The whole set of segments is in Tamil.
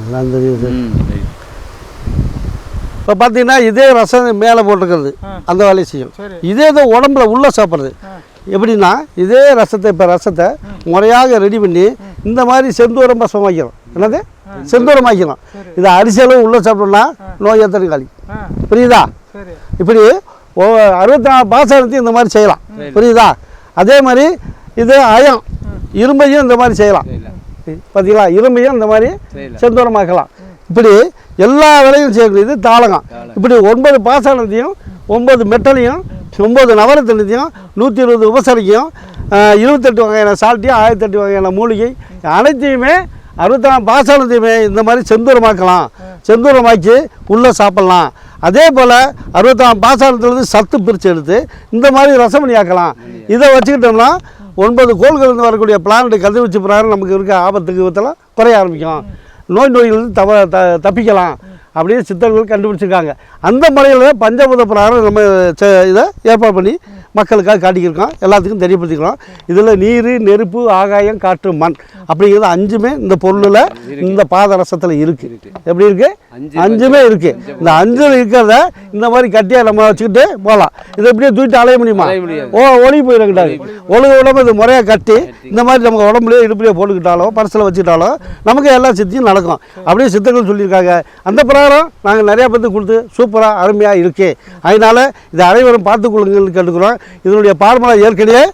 எல்லாம் தெரியுது இப்போ பார்த்தீங்கன்னா இதே ரசம் மேலே போட்டிருக்கிறது அந்த வேலையை செய்யும். சரி. இதே இது உடம்புல உள்ளே சாப்பிட்றது. எப்படின்னா இதே ரசத்தை இப்போ ரசத்தை முறையாக ரெடி பண்ணி இந்த மாதிரி செந்தூரம் ரசம் வைக்கிறோம் என்னது? செந்தூரம் வைக்கிறோம் இதை அரிசியளவு உள்ளே சாப்பிட்டோம்னா நோய் எத்தனை காலி? புரியுதா? சரி. இப்படி அறுபத்தி நாலு பாசனத்தையும் இந்த மாதிரி செய்யலாம். புரியுதா? அதே மாதிரி இது அயம் இரும்பையும் இந்த மாதிரி செய்யலாம். பார்த்தீங்களா இரும்பையும் இந்த மாதிரி செந்தூரமாக்கலாம். இப்படி எல்லா வேலையும் செய்யணும் இது தாளகம் இப்படி ஒன்பது பாசனத்தையும் ஒன்பது மெட்டலையும் ஒன்பது நவரத்தினத்தையும் நூற்றி இருபது உபசரிக்கையும் இருபத்தெட்டு வகையான சால்ட்டையும் ஆயிரத்தி எட்டு வகையான மூலிகை அனைத்தையுமே அறுபத்தாம் பாசாலத்தையுமே இந்த மாதிரி செந்தூரமாக்கலாம். செந்தூரமாக்கி உள்ளே சாப்பிட்லாம். அதே போல் அறுபத்தாம் பாசாலத்துலேருந்து சத்து பிரித்து எடுத்து இந்த மாதிரி ரசமணி ஆக்கலாம் இதை வச்சுக்கிட்டோம்னா ஒன்பது கோள்களிலிருந்து வரக்கூடிய பிளானட் கதிர்வீச்சு பிரகாரம் நமக்கு இருக்க ஆபத்துக்கு விதத்தில் குறைய ஆரம்பிக்கும். நோய் நோயிலிருந்து தவ த தப்பிக்கலாம். அப்படின்னு சித்தர்கள் கண்டுபிடிச்சிருக்காங்க. அந்த முறையில் பஞ்சபூத பிரகாரம் நம்ம இதை ஏற்பாடு பண்ணி மக்களுக்காக காட்டிக்கிருக்கோம். எல்லாத்துக்கும் தெரியப்படுத்திக்கிறோம். இதில் நீர் நெருப்பு ஆகாயம் காற்று மண் அப்படிங்கிறது அஞ்சுமே இந்த பொருளில் இந்த பாதரசத்தில் இருக்குது எப்படி இருக்குது அஞ்சுமே இருக்குது இந்த அஞ்சில் இருக்கிறத இந்த மாதிரி கட்டியாக நம்ம வச்சுக்கிட்டு போகலாம். இதை எப்படியே தூக்கிட்டு அலைய முடியுமா? ஓ ஒளி போயிடக்கூடாது ஒழுங்கு உடம்பு இது முறையாக கட்டி இந்த மாதிரி நம்ம உடம்புலயே இடுப்புலையே போட்டுக்கிட்டாலோ பர்சில் வச்சுக்கிட்டாலோ நமக்கு எல்லா சித்தியும் நடக்கும். அப்படியே சித்தர்கள் சொல்லியிருக்காங்க. அந்த பிரகாரம் நாங்கள் நிறையா பேருக்கு கொடுத்து சூப்பராக அருமையாக இருக்குது அதனால் இதை அனைவரும் பார்த்துக்கொள்ளுங்கன்னு கேட்டுக்கிறோம். இதனுடைய பார்முலா ஏற்கனவே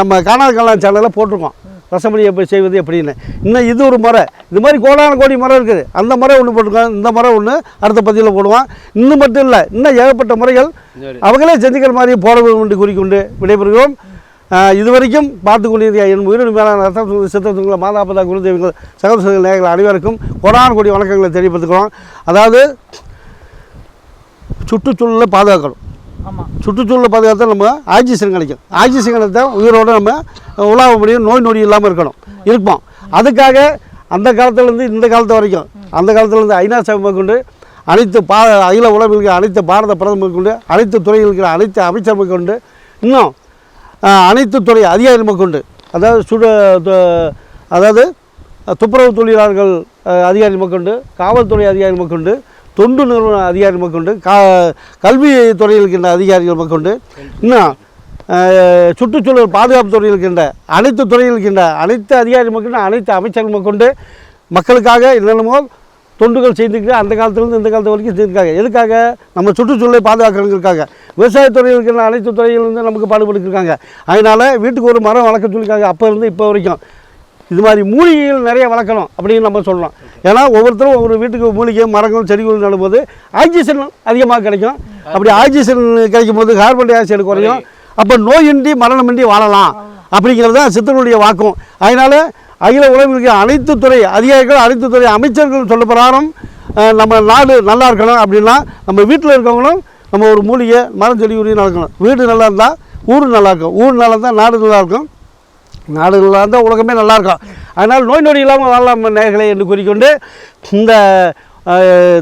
நம்ம காணாத காலம் சேனலில் போட்டிருக்கோம். ரசமணி எப்படி செய்வது எப்படின்னு. இன்னும் இது ஒரு முறை. இது மாதிரி கோடான கோடி முறை இருக்குது. அந்த முறை ஒன்று போட்டிருக்கோம். இந்த முறை ஒன்று அடுத்த பதிவில் போடுவோம். இன்னும் மட்டும் இல்லை இன்னும் ஏகப்பட்ட முறைகள் அவங்களே செஞ்சுக்கிற மாதிரி போட வேண்டும் கூறிக்கொண்டு விடைபெறுகிறோம். இதுவரைக்கும் பார்த்து கொண்டிருந்த என் உயிரின் மேலான ரத்தம் சித்தத்துங்களை மாதாபதா குருதேவிகள் சகோதர நேயர்கள் அனைவருக்கும் கொடான கோடி வணக்கங்களை தெரியப்படுத்துகிறோம் அதாவது சுற்றுச்சூழலை பாதுகாக்கணும். சுற்றுச்சூழலை பாதுகாத்தா நம்ம ஆக்சிஜன் கிடைக்கும். ஆக்சிஜன் கிடைத்தா உயிரோடு நம்ம உலாவ முடியும் நோய் நொடி இல்லாமல் இருக்கணும். இருப்போம். அதுக்காக அந்த காலத்துலேருந்து இந்த காலத்து வரைக்கும் அந்த காலத்துலேருந்து ஐநா சபை கொண்டு அனைத்து பா அகில உலகில் இருக்கிற அனைத்து பாரத பிரதமர் கொண்டு அனைத்து துறையில் இருக்கிற அனைத்து அமைச்சர்கள் கொண்டு இன்னும் அனைத்து துறை அதிகாரிகள் கொண்டு அதாவது சுட அதாவது துப்புரவு தொழிலாளர்கள் அதிகாரிகள் அதிகாரி கொண்டு காவல்துறை அதிகாரி கொண்டு தொண்டு நிறுவன அதிகாரி கொண்டு கா கல்வி துறையில் இருக்கின்ற அதிகாரிகள் மேற்கொண்டு இன்னும் சுற்றுச்சூழல் பாதுகாப்பு துறையில் இருக்கின்ற அனைத்து துறையில் இருக்கின்ற அனைத்து அதிகாரி கொண்டு அனைத்து அமைச்சர்கள் கொண்டு மக்களுக்காக என்னென்னமோ தொண்டுகள் செய்துக்கிட்டு அந்த காலத்துலேருந்து இந்த காலத்து வரைக்கும் செஞ்சுருக்காங்க எதுக்காக? நம்ம சுற்றுச்சூழலை பாதுகாக்கிறதுக்காக. விவசாயத்துறையில் இருக்கிற அனைத்து துறையிலிருந்து நமக்கு பாடுபட்டுருக்காங்க அதனால் வீட்டுக்கு ஒரு மரம் வளர்க்க சொல்லியிருக்காங்க. அப்போ இருந்து இப்போ வரைக்கும். இது மாதிரி மூலிகைகள் நிறைய வளர்க்கணும் அப்படின்னு நம்ம சொல்லலாம். ஏன்னா ஒவ்வொருத்தரும் ஒவ்வொரு வீட்டுக்கு மூலிகை மரங்கள் செடிகள் நடும்போது ஆக்சிஜன் அதிகமாக கிடைக்கும். அப்படி ஆக்சிஜன் கிடைக்கும் போது கார்பன் டை ஆக்சைடு குறையும். அப்போ நோயின்றி மரணமின்றி வாழலாம் அப்படிங்கிறது தான் சித்தனுடைய வாக்கும். அதனால் அகில உலகிற்கு அனைத்து துறை அதிகாரிகள் அனைத்து துறை அமைச்சர்கள் சொல்ல பிரகாரம் நம்ம நாடு நல்லா இருக்கணும் அப்படின்னா நம்ம வீட்டில் இருக்கவங்களும் நம்ம ஒரு மூலிகை மரம் செடி உரிய நடக்கணும் வீடு நல்லா இருந்தால் ஊர் நல்லா இருக்கும். ஊர் நல்லா இருந்தால் நாடு நல்லா இருக்கும். நாடுகளில் இருந்தால் உலகமே நல்லா இருக்கும் அதனால் நோய் நொடி இல்லாமல் வாழலாம் நேர்களை என்று கூறிக்கொண்டு இந்த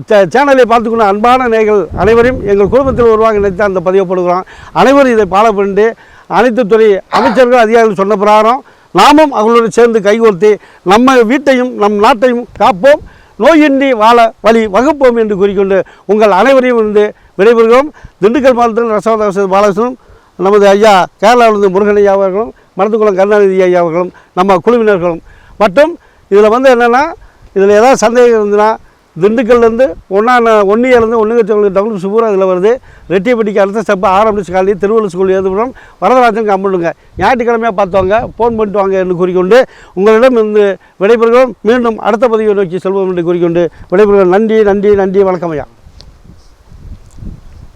சே- சேனலை பார்த்துக்கொண்ட அன்பான நேர்கள் அனைவரையும் எங்கள் குடும்பத்தில் உருவாக நினைத்து அந்த பதிவுப்படுகிறோம் அனைவரும் இதை ஃபாலோ பண்ணிட்டு அனைத்து துறை அமைச்சர்கள் அதிகாரிகள் சொன்ன பிரகாரம் நாமும் அவர்களோடு சேர்ந்து கைகோர்த்து நம்ம வீட்டையும் நம் நாட்டையும் காப்போம். நோயின்றி வாழ வழி வகுப்போம் என்று கூறிக்கொண்டு உங்கள் அனைவரையும் இருந்து விடைபெறுகிறோம். திண்டுக்கல் மாவட்டத்தில் ரசவதாச பாலகிருஷ்ணன் நமது ஐயா கேரளாவிலிருந்து முருகன் ஐயா அவர்களும் மருத்துக்குளம் கருணாநிதி ஐயா அவர்களும் நம்ம குழுவினர்களும். மற்றும் இதில் வந்து என்னென்னா இதில் ஏதாவது சந்தேகம் இருந்ததுன்னா திண்டுக்கல்லேருந்து ஒன்றா ஒன்றியிலேருந்து ஒன்று லட்சம் டவுன் சுபூரா இதில் வருது. ரெட்டியப்பட்டிக்கு அடுத்த ஸ்டெப்பு ஆரம்பிச்சு காலி திருவள்ளூர் ஸ்கூல் எழுதுபுறம் வரதராஜன் கம்பிடுங்க ஞாயிற்றுக்கிழமையாக பார்த்தவங்க ஃபோன் பண்ணிட்டு வாங்க என்று கூறிக்கொண்டு உங்களிடம் இருந்து விடைபெறுகிறோம். மீண்டும் அடுத்த பதிவை நோக்கி செல்வோம் என்று கூறிக்கொண்டு விடைபெறுகிறோம். நன்றி நன்றி நன்றி வணக்கம் ஐயா.